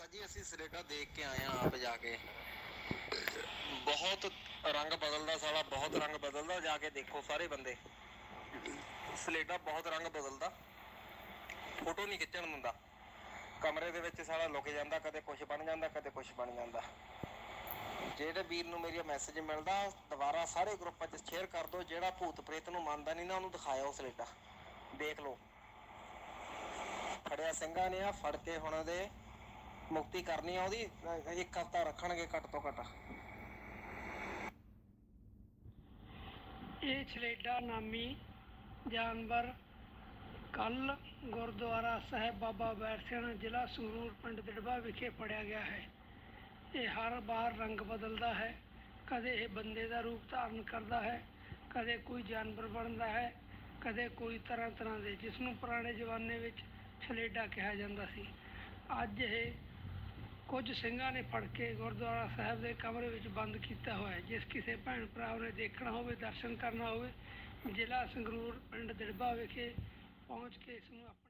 ਖਾਲਸਾ ਜੀ, ਅਸੀਂ ਸਲੇਡਾ ਦੇਖ ਕੇ ਆਏ ਆ ਆਪ ਜਾ ਕੇ। ਬਹੁਤ ਰੰਗ ਬਦਲਦਾ ਸਾਲਾ, ਬਹੁਤ ਰੰਗ ਬਦਲਦਾ, ਜਾ ਕੇ ਦੇਖੋ ਸਾਰੇ ਬੰਦੇ। ਸਲੇਡਾ ਬਹੁਤ ਰੰਗ ਬਦਲਦਾ। ਫੋਟੋ ਨਹੀਂ ਖਿੱਚਣ ਦਿੰਦਾ। ਕਮਰੇ ਦੇ ਵਿੱਚ ਸਾਲਾ ਲੁਕ ਜਾਂਦਾ, ਕਦੇ ਕੁਝ ਬਣ ਜਾਂਦਾ, ਕਦੇ ਕੁਝ ਬਣ ਜਾਂਦਾ। ਜਿਹੜੇ ਵੀਰ ਨੂੰ ਮੇਰੀ ਮੈਸੇਜ ਮਿਲਦਾ, ਦੁਬਾਰਾ ਸਾਰੇ ਗਰੁੱਪਾਂ 'ਚ ਸ਼ੇਅਰ ਕਰ ਦਿਓ, ਜਿਹੜਾ ਭੂਤ ਪ੍ਰੇਤ ਨੂੰ ਮੰਨਦਾ ਨਹੀਂ ਨਾ, ਉਹਨੂੰ ਦਿਖਾਇਓ ਸਲੇਟਾ। ਦੇਖ ਲਓ। ਫੜਿਆ ਸਿੰਘਾਂ ਨੇ ਆ, ਫੜ ਕੇ ਹੁਣ ਉਹਦੇ ਮੁਕਤੀ ਕਰਨੀ ਆ ਉਹਦੀ, ਇੱਕ ਹਫਤਾ ਰੱਖਣਗੇ ਘੱਟ ਤੋਂ ਘੱਟ। ਇਹ ਛਲੇਡਾ ਨਾਮੀ ਜਾਨਵਰ ਕੱਲ ਗੁਰਦੁਆਰਾ ਸਾਹਿਬ ਬਾਬਾ ਬੈਰ ਸਿੰਘ ਜ਼ਿਲ੍ਹਾ ਸੰਗਰੂਰ, ਪਿੰਡ ਦਿੜਬਾ ਵਿਖੇ ਫੜਿਆ ਗਿਆ ਹੈ। ਇਹ ਹਰ ਵਾਰ ਰੰਗ ਬਦਲਦਾ ਹੈ। ਕਦੇ ਇਹ ਬੰਦੇ ਦਾ ਰੂਪ ਧਾਰਨ ਕਰਦਾ ਹੈ, ਕਦੇ ਕੋਈ ਜਾਨਵਰ ਬਣਦਾ ਹੈ, ਕਦੇ ਕੋਈ ਤਰ੍ਹਾਂ ਤਰ੍ਹਾਂ ਦੇ ਜਿਸ ਨੂੰ ਪੁਰਾਣੇ ਜ਼ਮਾਨੇ ਵਿੱਚ ਛਲੇਡਾ ਕਿਹਾ ਜਾਂਦਾ ਸੀ। ਅੱਜ ਇਹ ਕੁਝ ਸਿੰਘਾਂ ਨੇ ਫੜ ਕੇ ਗੁਰਦੁਆਰਾ ਸਾਹਿਬ ਦੇ ਕਮਰੇ ਵਿੱਚ ਬੰਦ ਕੀਤਾ ਹੋਇਆ ਹੈ। ਜਿਸ ਕਿਸੇ ਭੈਣ ਭਰਾ ਨੇ ਦੇਖਣਾ ਹੋਵੇ, ਦਰਸ਼ਨ ਕਰਨਾ ਹੋਵੇ, ਜ਼ਿਲ੍ਹਾ ਸੰਗਰੂਰ ਪਿੰਡ ਦਿੜਬਾ ਵਿਖੇ ਪਹੁੰਚ ਕੇ ਇਸ ਨੂੰ ਆਪਣੇ